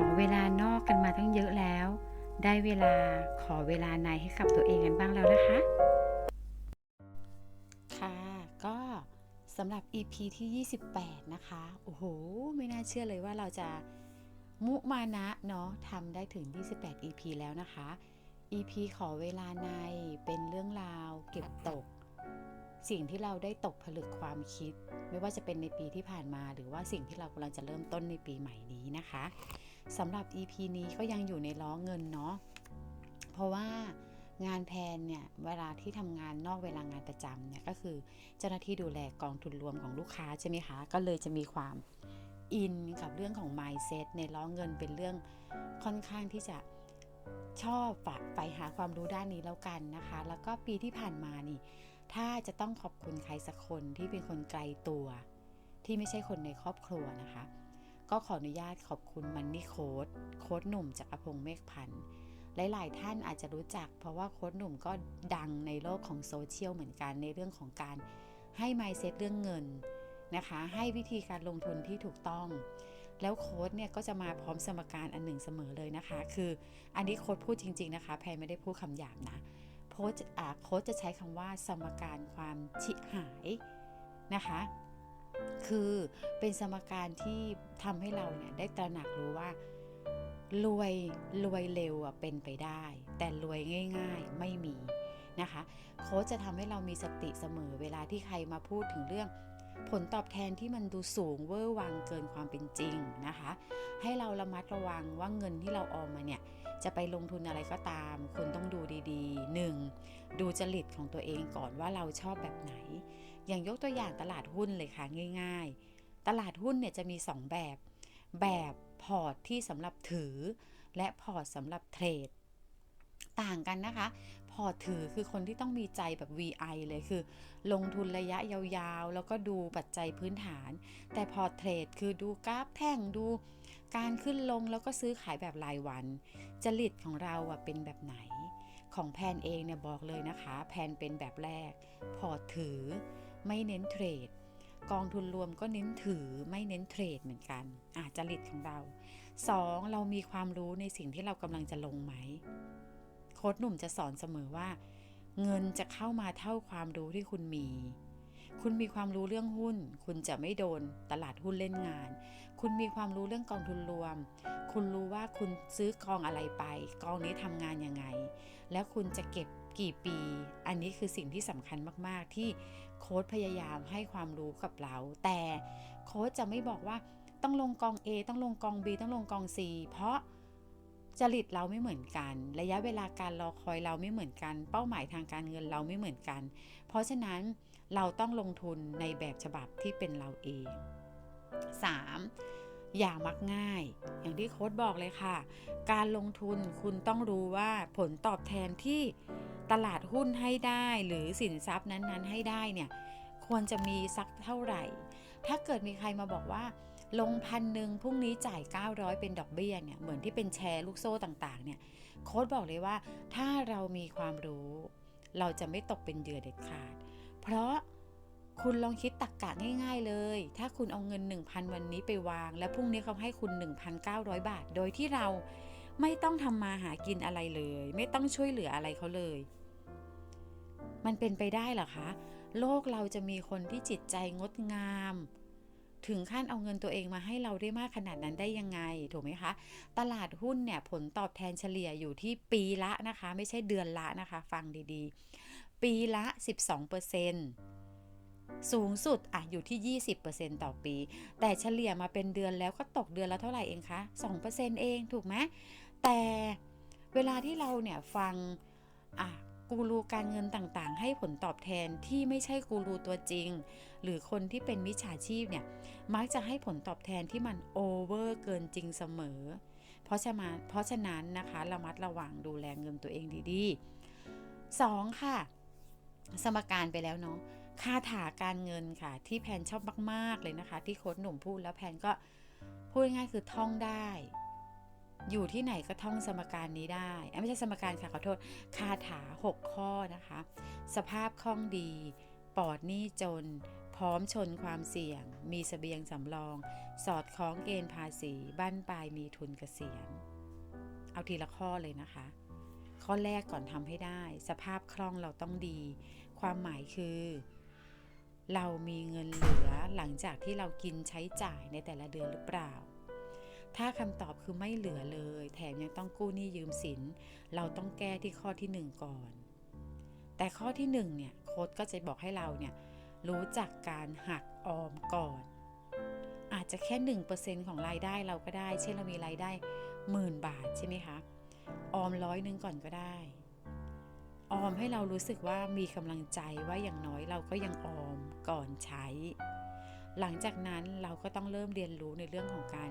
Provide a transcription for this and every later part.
อเวลานอกกันมาตั้งเยอะแล้ว ได้เวลาขอเวลาในให้กับตัวเองกันบ้างแล้วนะคะ ค่ะก็สำหรับ EP ที่ 28 นะคะ โอ้โห ไม่น่าเชื่อเลยว่าเราจะมุมานะเนาะทำได้ถึง 28 EP แล้วนะคะ EP ขอเวลาในเป็นเรื่องราวเก็บตก สิ่งที่เราได้ตกผลึกความคิด ไม่ว่าจะเป็นในปีที่ผ่านมา หรือว่าสิ่งที่เรากำลังจะเริ่มต้นในปีใหม่นี้นะคะ สำหรับ EP นี้ก็ยังอยู่ในล้อเงินเนาะเพราะว่างานแพนเนี่ยเวลาที่ทำงานนอกเวลางานประจำเนี่ยก็คือเจ้าหน้าที่ดูแลกองทุนรวมของลูกค้าใช่ไหมคะก็เลยจะมีความอินกับเรื่องของ mindset ในล้อเงินเป็นเรื่องค่อนข้างที่จะชอบฝักใฝ่หาความรู้ด้านนี้แล้วกันนะคะ แล้วก็ปีที่ผ่านมานี่ ถ้าจะต้องขอบคุณใครสักคนที่เป็นคนไกลตัว ที่ไม่ใช่คนในครอบครัวนะคะ ก็ขออนุญาตขอบคุณมันนี่โค้ดโค้ดหนุ่มจากอภงเมฆพันธ์หลาย ๆ ท่านอาจจะรู้จัก เพราะว่าโค้ดหนุ่มก็ดังในโลกของโซเชียลเหมือนกันในเรื่องของการให้ไมเซ็ตเรื่องเงินนะคะ ให้วิธีการลงทุนที่ถูกต้อง แล้วโค้ดเนี่ยก็จะมาพร้อมสมการอันหนึ่งเสมอเลยนะคะ คืออันนี้โค้ดพูดจริง ๆ นะคะแพรไม่ได้พูดคำหยาบนะโค้ชอ่าโค้ชจะใช้คำว่าสมการความชิหายนะคะ คือเป็นสมการที่ทำให้เราเนี่ยได้ตระหนักรู้ว่ารวยรวยเร็วอะเป็นไปได้ แต่รวยง่าย ๆไม่มีนะคะโค้ชจะทำให้เรามีสติเสมอเวลาที่ใครมาพูดถึงเรื่อง ผลตอบแทนที่มันดูสูงเวอร์วังเกินความเป็นจริงนะคะ ให้เราระมัดระวังว่าเงินที่เราออมมาเนี่ยจะไปลงทุนอะไรก็ตาม คุณต้องดูดีๆ 1. ดูจริตของตัวเองก่อนว่าเราชอบแบบไหน อย่างยกตัวอย่างตลาดหุ้นเลยค่ะง่าย ๆ ตลาดหุ้นเนี่ยจะมี 2 แบบ แบบพอร์ตที่สำหรับถือ และพอร์ตสำหรับเทรดต่างกันนะคะ พอถือคือคนที่ต้องมีใจแบบ VI เลยคือ ลงทุนระยะยาวๆ แล้วก็ดูปัจจัยพื้นฐาน แต่พอเทรดคือดูกราฟแท่งดูการขึ้นลงแล้วก็ซื้อขายแบบรายวัน จริตของเราอะเป็นแบบไหน ของแพนเองเนี่ยบอกเลยนะคะ แพนเป็นแบบแรก พอถือ ไม่เน้นเทรด กองทุนรวมก็เน้นถือไม่เน้นเทรดเหมือนกันอาจริตของเรา 2. เรามีความรู้ในสิ่งที่เรากำลังจะลงไหม โค้ดหนุ่มจะสอนเสมอว่า เงินจะเข้ามาเท่าความรู้ที่คุณมี คุณมีความรู้เรื่องหุ้น คุณจะไม่โดนตลาดหุ้นเล่นงาน คุณมีความรู้เรื่องกองทุนรวม คุณรู้ว่าคุณซื้อกองอะไรไป กองนี้ทำงานยังไง แล้วคุณจะเก็บ กี่ปี อันนี้คือสิ่งที่สำคัญมากๆ ที่โค้ดพยายามให้ความรู้กับเรา แต่โค้ดจะไม่บอกว่าต้องลงกอง A ต้องลงกอง B ต้องลงกอง C เพราะจริตเราไม่เหมือนกัน ระยะเวลาการรอคอยเราไม่เหมือนกัน เป้าหมายทางการเงินเราไม่เหมือนกัน เพราะฉะนั้นเราต้องลงทุนในแบบฉบับที่เป็นเราเอง 3. อย่ามักง่าย อย่างที่โค้ดบอกเลยค่ะ การลงทุนคุณต้องรู้ว่าผลตอบแทนที่ตลาดหุ้นให้ได้หรือสินทรัพย์นั้นๆ ให้ได้เนี่ยควรจะมีสักเท่าไหร่ ถ้าเกิดมีใครมาบอกว่า ลงพันหนึ่งพรุ่งนี้จ่าย 900 เป็นดอกเบี้ยเนี่ยเหมือนที่เป็นแชร์ลูกโซ่ต่างๆเนี่ยโค้ดบอกเลยว่าถ้าเรามีความรู้ เราจะไม่ตกเป็นเหยื่อเด็ดขาด เพราะ คุณลองคิดตักกะง่าย ๆ เลย ถ้าคุณเอาเงิน 1,000 วันนี้ไปวาง แล้วพรุ่งนี้เขาให้คุณ 1,900 บาท โดยที่เราไม่ต้องทำมาหากินอะไรเลย ไม่ต้องช่วยเหลืออะไรเขาเลย มันเป็นไปได้หรอคะ โลกเราจะมีคนที่จิตใจงดงาม ถึงขั้นเอาเงินตัวเองมาให้เราได้มากขนาดนั้นได้ยังไง ถูกไหมคะ ตลาดหุ้นเนี่ยผลตอบแทนเฉลี่ยอยู่ที่ปีละนะคะ ไม่ใช่เดือนละนะคะ ฟังดีๆ ปีละ 12% สูงสุดอะอยู่ที่ 20%ต่อปี แต่เฉลี่ยมาเป็นเดือนแล้วก็ตกเดือนละเท่าไหร่เองคะ2%เองถูกไหมแต่เวลาที่เราเนี่ยฟังอะกูรูการเงินต่างๆ ให้ผลตอบแทนที่ไม่ใช่กูรูตัวจริง หรือคนที่เป็นมิจฉาชีพเนี่ยมักจะให้ผลตอบแทนที่มันโอเวอร์เกินจริงเสมอ เพราะฉะนั้นเพราะฉะนั้นนะคะระมัดระวังดูแลเงินตัวเองดีๆ 2. ค่ะ สมการไปแล้วเนาะ คาถาการเงินค่ะ ที่แพนชอบมาก ๆ เลยนะคะ ที่โค้ดหนุ่มพูดแล้วแพนก็พูดง่ายๆคือท่องได้ อยู่ที่ไหนก็ท่องสมการนี้ได้ไม่ใช่สมการค่ะขอโทษคาถา 6 ข้อนะคะ สภาพคล่องดีปลอดหนี้จน พร้อมชนความเสี่ยง มีสเสบียงสำรอง สอดคล้องเกณฑ์ภาษี บ้านปลายมีทุนเกษียณ เอาทีละข้อเลยนะคะ ข้อแรกก่อนทำให้ได้ สภาพคล่องเราต้องดี ความหมายคือ เรามีเงินเหลือหลังจากที่เรากินใช้จ่ายในแต่ละเดือนหรือเปล่า ถ้าคำตอบคือไม่เหลือเลย แถมยังต้องกู้หนี้ยืมสิน เราต้องแก้ที่ข้อที่หนึ่งก่อน แต่ข้อที่หนึ่งเนี่ยโค้ดก็จะบอกให้เราเนี่ยรู้จักการหักออมก่อน อาจจะแค่หนึ่งเปอร์เซ็นของรายได้เราก็ได้ เช่นเรามีรายได้หมื่นบาทใช่ไหมคะ ออมร้อยหนึ่งก่อนก็ได้ ออมให้เรารู้สึกว่ามีกำลังใจว่าอย่างน้อยเราก็ยังออมก่อนใช้ หลังจากนั้นเราก็ต้องเริ่มเรียนรู้ในเรื่องของการ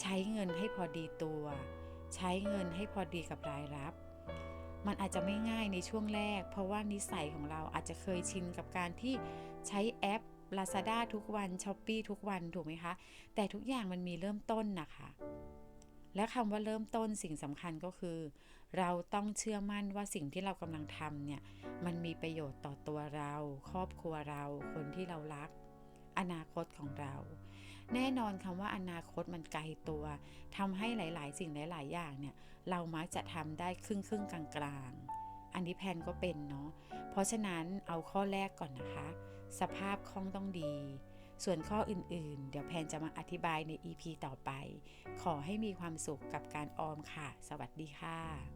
ใช้เงินให้พอดีตัว ใช้เงินให้พอดีกับรายรับ มันอาจจะไม่ง่ายในช่วงแรก เพราะว่านิสัยของเราอาจจะเคยชินกับการที่ใช้แอป Lazada ทุกวัน s h อ p e e ทุกวันถูกไหมคะ แต่ทุกอย่างมันมีเริ่มต้นนะคะ และคำว่าเริ่มต้นสิ่งสำคัญก็คือ เราต้องเชื่อมั่นว่าสิ่งที่เรากำลังทำเนี่ย มันมีประโยชน์ต่อตัวเรา ครอบครัวเรา คนที่เรารัก อนาคตของเรา แน่นอนคำว่าอนาคตมันไกลตัวทำให้หลาย ๆ สิ่งหลาย ๆ อย่างเนี่ย เรามักจะทำได้ครึ่งครึ่งๆกลางๆอันนี้แพนก็เป็นเนาะ เพราะฉะนั้นเอาข้อแรกก่อนนะคะ สภาพคล่องต้องดี ส่วนข้ออื่นๆ เดี๋ยวแพนจะมาอธิบายใน EP ต่อไป ขอให้มีความสุขกับการออมค่ะ สวัสดีค่ะ